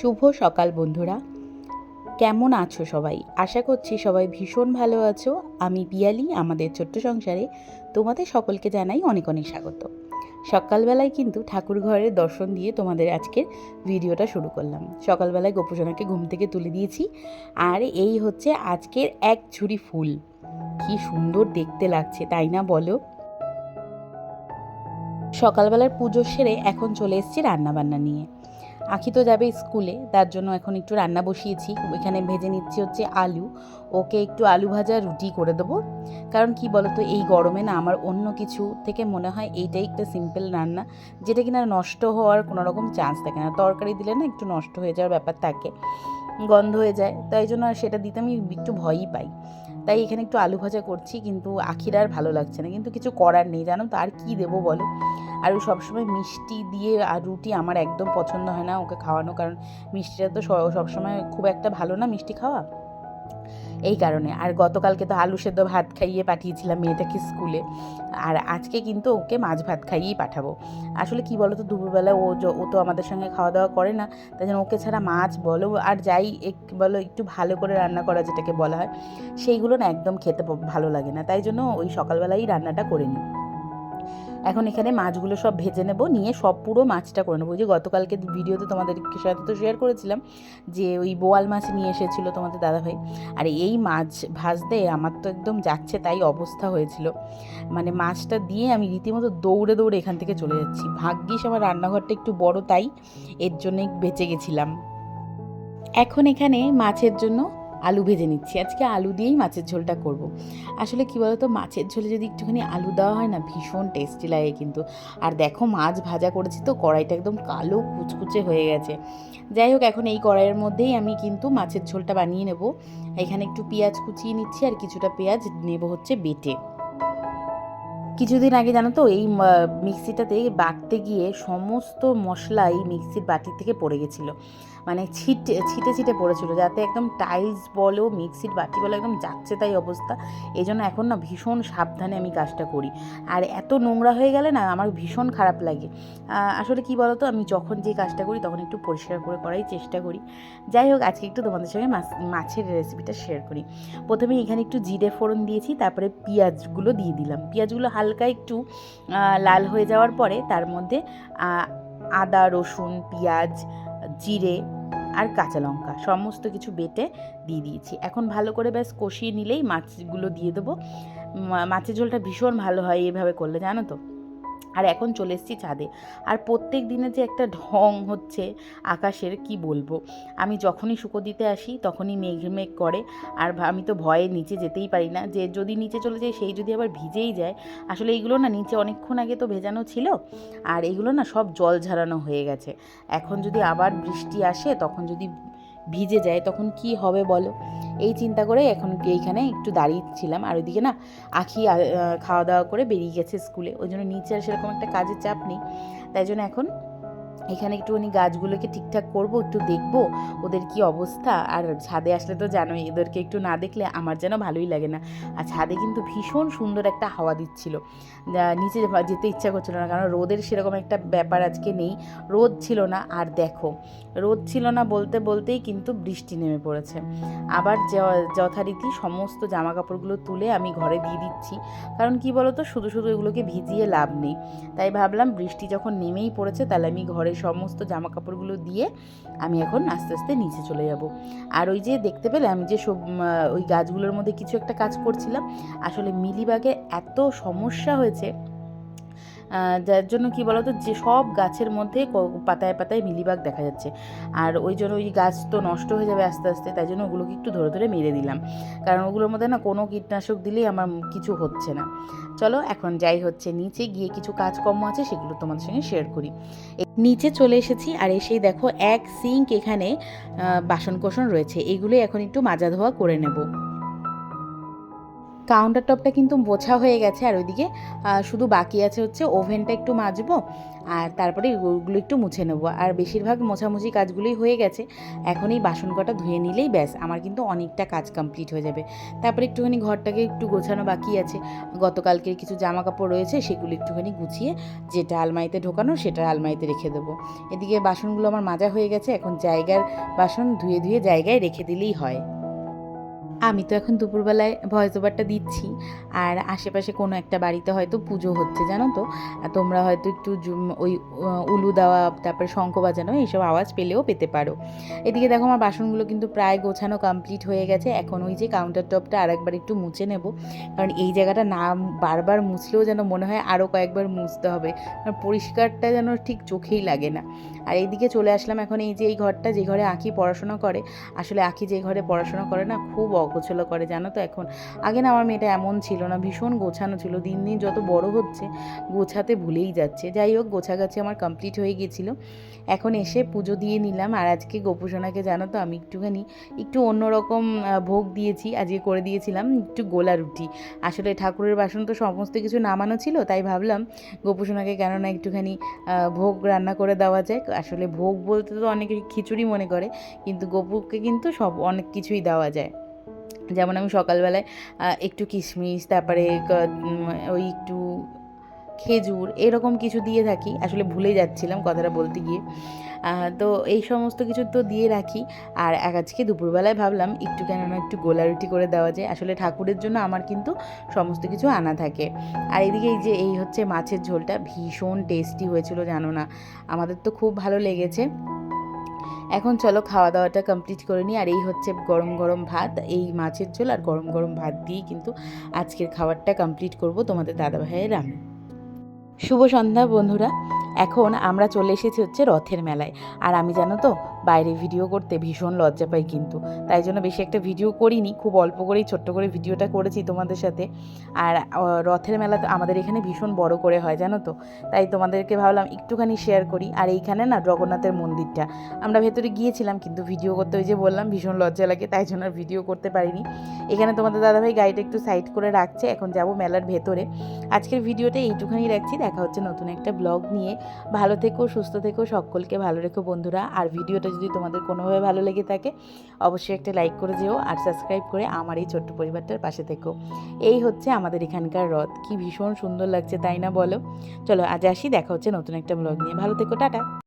শুভ সকাল বন্ধুরা। কেমন আছো সবাই? আশা করছি সবাই ভীষণ ভালো আছো। আমি পিয়ালি, আমাদের ছোট্ট সংসারে তোমাদের সকলকে জানাই অনেক অনেক স্বাগত। সকালবেলায় কিন্তু ঠাকুর ঘরের দর্শন দিয়ে তোমাদের আজকের ভিডিওটা শুরু করলাম। সকালবেলায় গোপুসোনাকে ঘুম থেকে তুলে দিয়েছি। আর এই হচ্ছে আজকের এক ঝুড়ি ফুল। কি সুন্দর দেখতে লাগছে, তাই না বলো? সকালবেলার পুজো সেরে এখন চলে এসেছি রান্নাবান্না নিয়ে। আখি তো যাবে স্কুলে, তার জন্য এখন একটু রান্না বসিয়েছি। ওইখানে ভেজে নিচ্ছি হচ্ছে আলু। ওকে একটু আলু ভাজা রুটি করে দেবো। কারণ কি বলতো, এই গরমে না আমার অন্য কিছু থেকে মনে হয় এইটাই একটা সিম্পল রান্না, যেটা কিনা নষ্ট হওয়ার কোনো রকম চান্স থাকে না। তরকারি দিলে না একটু নষ্ট হয়ে যাওয়ার ব্যাপার থাকে। গন্ধ হয়ে যায়, তাই জন্য সেটা দিতে আমি একটু ভয়ই পাই। তাই এখানে একটু আলু ভাজা করছি, কিন্তু আখির আর ভালো লাগছে না। কিন্তু কিছু করার নেই, জানো তো, আর কী দেবো বলো? আর ও সবসময় মিষ্টি দিয়ে আর রুটি আমার একদম পছন্দ হয় না ওকে খাওয়ানো, কারণ মিষ্টিটা তো সবসময় খুব একটা ভালো না মিষ্টি খাওয়া। এই কারণে। আর গতকালকে তো আলু সেদ্ধ ভাত খাইয়ে পাঠিয়েছিলাম মেয়েটাকে স্কুলে। আর আজকে কিন্তু ওকে মাছ ভাত খাইয়েই পাঠাবো। আসলে কি বলো তো দুপুরবেলা ও ও তো আমাদের সঙ্গে খাওয়া দাওয়া করে না, তাই জন্য ওকে ছাড়া মাছ বলো, আর যাই এক- বলো একটু ভালো করে রান্না করা যেটাকে বলা হয়, সেইগুলো না একদম খেতে ভালো লাগে না। তাই জন্য ওই সকালবেলাই রান্নাটা করে নিই। এখন এখানে মাছগুলো সব ভেজে নেব, নিয়ে সব পুরো মাছটা করে নেব। যে গতকালকে ভিডিওতে তোমাদের সাথে তো শেয়ার করেছিলাম যে ওই বোয়াল মাছ নিয়ে এসেছিল তোমাদের দাদাভাই। আর এই মাছ ভাজতে আমার তো একদম যাচ্ছে তাই অবস্থা হয়েছিল। মানে মাছটা দিয়ে আমি রীতিমতো দৌড়ে দৌড়ে এখান থেকে চলে যাচ্ছি। ভাগ্যিস আমার রান্নাঘরটা একটু বড় তাই, এর জন্যই বেঁচে গেছিলাম। এখন এখানে মাছের জন্য আলু ভেজে নিচ্ছি। আজকে আলু দিয়েই মাছের ঝোলটা করব। আসলে কি বলতো, মাছের ঝোলে যদি একটুখানি আলু দেওয়া হয় না, ভীষণ টেস্টি লাগে কিন্তু। আর দেখো মাছ ভাজা করেছি তো, কড়াইটা একদম কালো কুচকুচে হয়ে গেছে। যাই হোক, এখন এই কড়াইয়ের মধ্যেই আমি কিন্তু মাছের ঝোলটা বানিয়ে নেব। এখানে একটু পেঁয়াজ কুচিয়ে নিচ্ছি আর কিছুটা পেঁয়াজ নেব হচ্ছে বেটে। কিছুদিন আগে জানো তো, এই মিক্সিটাতে বাটতে গিয়ে সমস্ত মশলা এই মিক্সির বাটি থেকে পড়ে গেছিল। মানে ছিটে ছিটে ছিটে পড়েছিল, যাতে একদম টাইলস বলো, মিক্সির বাটি বলো, একদম যাচ্ছে তাই অবস্থা। এই জন্য এখন না ভীষণ সাবধানে আমি কাজটা করি। আর এত নোংরা হয়ে গেলে না আমার ভীষণ খারাপ লাগে। আসলে কি বলতো, আমি যখন যে কাজটা করি তখন একটু পরিষ্কার করে করাই চেষ্টা করি। যাই হোক, আজকে একটু তোমাদের সঙ্গে মাছ, মাছের রেসিপিটা শেয়ার করি। প্রথমে এখানে একটু জিরে ফোড়ন দিয়েছি, তারপরে পেঁয়াজগুলো দিয়ে দিলাম। পেঁয়াজগুলো হালকা একটু লাল হয়ে যাওয়ার পরে তার মধ্যে আদা, রসুন, পেঁয়াজ, জিরে আর কাঁচা লঙ্কা সমস্ত কিছু বেটে দিয়ে দিয়েছি। এখন ভালো করে ব্যাস কষিয়ে নিলেই মাছগুলো দিয়ে দেবো। মাছের ঝোলটা ভীষণ ভালো হয় এভাবে করলে, জানো তো? আর এখন চলে এসেছি ছাদে। আর প্রত্যেক দিনে যে একটা ঢং হচ্ছে আকাশের, কি বলব? আমি যখনই শুকো দিতে আসি, তখনই মেঘ মেঘ করে। আর আমি তো ভয়ে নিচে যেতেই পারি না। যে যদি নিচে চলে যায় সেই যদি আবার ভিজেই যায়। আসলে এইগুলো না নিচে অনেকক্ষণ আগে তো ভেজানো ছিল। আর এগুলো না সব জল ঝরানো হয়ে গেছে। এখন যদি আবার বৃষ্টি আসে, তখন যদি ভিজে যায়, তখন কি হবে বলো? এই চিন্তা করে এখন এইখানে একটু দাঁড়িয়েছিলাম। আর ওইদিকে না আখি খাওয়া দাওয়া করে বেরিয়ে গেছে স্কুলে। ওই জন্য নিচে আর সেরকম একটা কাজের চাপ নেই। তাই জন্য এখন এখানে একটুখানি গাছগুলোকে ঠিকঠাক করব, একটু দেখব ওদের কি অবস্থা। আর ছাদে আসলে তো জানোই, এদেরকে একটু না দেখলে আমার যেন ভালোই লাগে না। আর ছাদে কিন্তু ভীষণ সুন্দর একটা হাওয়া দিচ্ছিল। নিচে যেতে ইচ্ছা করছিল না, কারণ রোদের সেরকম একটা ব্যাপার আজকে নেই। রোদ ছিল না, আর দেখো, রোদ ছিল না বলতে বলতেই কিন্তু বৃষ্টি নেমে পড়েছে। আবার যথারীতি সমস্ত জামা কাপড়গুলো তুলে আমি ঘরে দিয়ে দিচ্ছি। কারণ কি বলতো, শুধু শুধু এগুলোকে ভিজিয়ে লাভ নেই। তাই ভাবলাম বৃষ্টি যখন নেমেই পড়েছে, তাহলে আমি ঘরের সমস্ত জামা কাপড়গুলো দিয়ে আমি এখন আস্তে আস্তে নিচে চলে যাব। আর ওই যে দেখতে পেলে আমি যে সব ওই গাছগুলোর মধ্যে কিছু একটা কাজ করছিলাম, আসলে মিলিবাগে এত সমস্যা হয়েছে যার জন্য কি বলতো যে সব গাছের মধ্যে পাতায় পাতায় মিলিবাগ দেখা যাচ্ছে। আর ওই জন্য ওই গাছ তো নষ্ট হয়ে যাবে আস্তে আস্তে তাই জন্য ওগুলোকে একটু ধরে ধরে মেরে দিলাম। কারণ ওগুলোর মধ্যে না কোনো কীটনাশক দিলেই আমার কিছু হচ্ছে না। চলো এখন যাই হচ্ছে নিচে গিয়ে কিছু কাজকর্ম আছে সেগুলো তোমাদের সঙ্গে শেয়ার করি। নিচে চলে এসেছি আর এসেই দেখো এক সিঙ্ক এখানে আহ, বাসন কোসন রয়েছে। এগুলোই এখন একটু মাজা ধোয়া করে নেব। কাউন্টার টপটা কিন্তু মোছা হয়ে গেছে আর ওইদিকে শুধু বাকি আছে হচ্ছে ওভেনটা একটু মাজবো আর তারপরে ওগুলো একটু মুছে নেব। আর বেশিরভাগ মোছামুছি কাজগুলোই হয়ে গেছে, এখন এই বাসন কটা ধুয়ে নিলেই ব্যাস, আমার কিন্তু অনেকটা কাজ কমপ্লিট হয়ে যাবে। তারপরে একটুখানি ঘরটাকে একটু গোছানো বাকি আছে, গতকালকের কিছু জামা কাপড় রয়েছে সেগুলো একটুখানি গুছিয়ে যেটা আলমারিতে ঢোকানো সেটা আলমারিতে রেখে দেবো। এদিকে বাসনগুলো আমার মাজা হয়ে গেছে, এখন জায়গার বাসন ধুয়ে ধুয়ে জায়গায় রেখে দিলেই হয়। আমি তো এখন দুপুরবেলায় ভয়েস ওভারটা দিচ্ছি। আর আশেপাশে কোনো একটা বাড়িতে হয়তো পুজো হচ্ছে, জানো তো? তোমরা হয়তো একটু ওই উলু দেওয়া, তারপরে শঙ্খ বাজানো, এইসব আওয়াজ পেলেও পেতে পারো। এদিকে দেখো আমার বাসনগুলো কিন্তু প্রায় গোছানো কমপ্লিট হয়ে গেছে। এখন ওই যে কাউন্টার টপটা আরেকবার একটু মুছে নেব। কারণ এই জায়গাটা না বারবার মুছলেও যেন মনে হয় আরও কয়েকবার মুছতে হবে। কারণ পরিষ্কারটা যেন ঠিক চোখেই লাগে না। আর এইদিকে চলে আসলাম এখন এই যে এই ঘরটা যে ঘরে আঁকি পড়াশোনা করে, আসলে আঁকি যে ঘরে পড়াশোনা করে না, খুব অগোছলো করে, জানো তো এখন? আগে না আমার মেয়েটা এমন ছিল না, ভীষণ গোছানো ছিল। দিন দিন যত বড় হচ্ছে, গোছাতে ভুলেই যাচ্ছে। যাই হোক, গোছাগাছি আমার কমপ্লিট হয়ে গিয়েছিল। এখন এসে পুজো দিয়ে নিলাম। আর আজকে গোপুসোনাকে, জানো তো, আমি একটুখানি, একটু অন্যরকম ভোগ দিয়েছি। আজকে করে দিয়েছিলাম একটু গোলা রুটি। আসলে ঠাকুরের বাসন তো সমস্ত কিছু নামানো ছিল, তাই ভাবলাম গোপুসোনাকে কেননা একটুখানি ভোগ রান্না করে দেওয়া যায় আসলে ভোগ বলতে তো অনেকে খিচুড়ি মনে করে, কিন্তু গোপুকে কিন্তু সব অনেক কিছুই দেওয়া যায়। যেমন আমি সকালবেলায় একটু কিশমিশ, তারপরে ওই একটু খেজুর, এরকম কিছু দিয়ে থাকি। আসলে ভুলে যাচ্ছিলাম কথাটা বলতে গিয়ে। তো এই সমস্ত কিছু তো দিয়ে রাখি। আর এক- আজকে দুপুরবেলায় ভাবলাম, একটু কেননা একটু গোলা রুটি করে দেওয়া যায়। আসলে ঠাকুরের জন্য আমার কিন্তু সমস্ত কিছু আনা থাকে। আর এদিকে এই যে, এই হচ্ছে মাছের ঝোলটা, ভীষণ টেস্টি হয়েছিল, জানো না? আমাদের তো খুব ভালো লেগেছে। এখন চলো খাওয়া দাওয়াটা কমপ্লিট করে নিই। আর এই হচ্ছে গরম গরম ভাত, এই মাছের ঝোল আর গরম গরম ভাত দিয়েই কিন্তু আজকের খাবারটা কমপ্লিট করব তোমাদের দাদা ভাইয়ের আমি। শুভ সন্ধ্যা বন্ধুরা। এখন আমরা চলে এসেছি হচ্ছে রথের মেলায়। আর আমি জানো তো বাইরে ভিডিও করতে ভীষণ লজ্জা পাই কিন্তু। তাই জন্য বেশি একটা ভিডিও করিনি, খুব অল্প করেই ছোট্ট করে ভিডিওটা করেছি তোমাদের সাথে। আর রথের মেলা তো আমাদের এখানে ভীষণ বড় করে হয়, জানো তো? তাই তোমাদেরকে ভাবলাম একটুখানি শেয়ার করি। আর এইখানে না জগন্নাথের মন্দিরটা। আমরা ভেতরে গিয়েছিলাম কিন্তু ভিডিও করতে, ওই যে বললাম, ভীষণ লজ্জা লাগে, তাই জন্য আর ভিডিও করতে পারিনি। এখানে তোমাদের দাদাভাই গাড়িটা একটু সাইড করে রাখছে, এখন যাব মেলার ভেতরে। আজকের ভিডিওটা এইটুখানি রাখছি, দেখা হচ্ছে নতুন একটা ব্লগ নিয়ে। ভালো থেকো, সুস্থ থেকো, সকলকে ভালো রেখো বন্ধুরা। আর ভিডিওটা যদি তোমাদের কোনোভাবে ভালো লেগে থাকে, অবশ্যই একটা লাইক করে যেও আর সাবস্ক্রাইব করে আমার এই ছোট্ট পরিবারটার পাশে থেকো। এই হচ্ছে আমাদের এখানকার রথ। কি ভীষণ সুন্দর লাগছে, তাই না বলো? চলো আজ আসি, দেখা হচ্ছে নতুন একটা ব্লগ নিয়ে। ভালো থেকো, টাটা!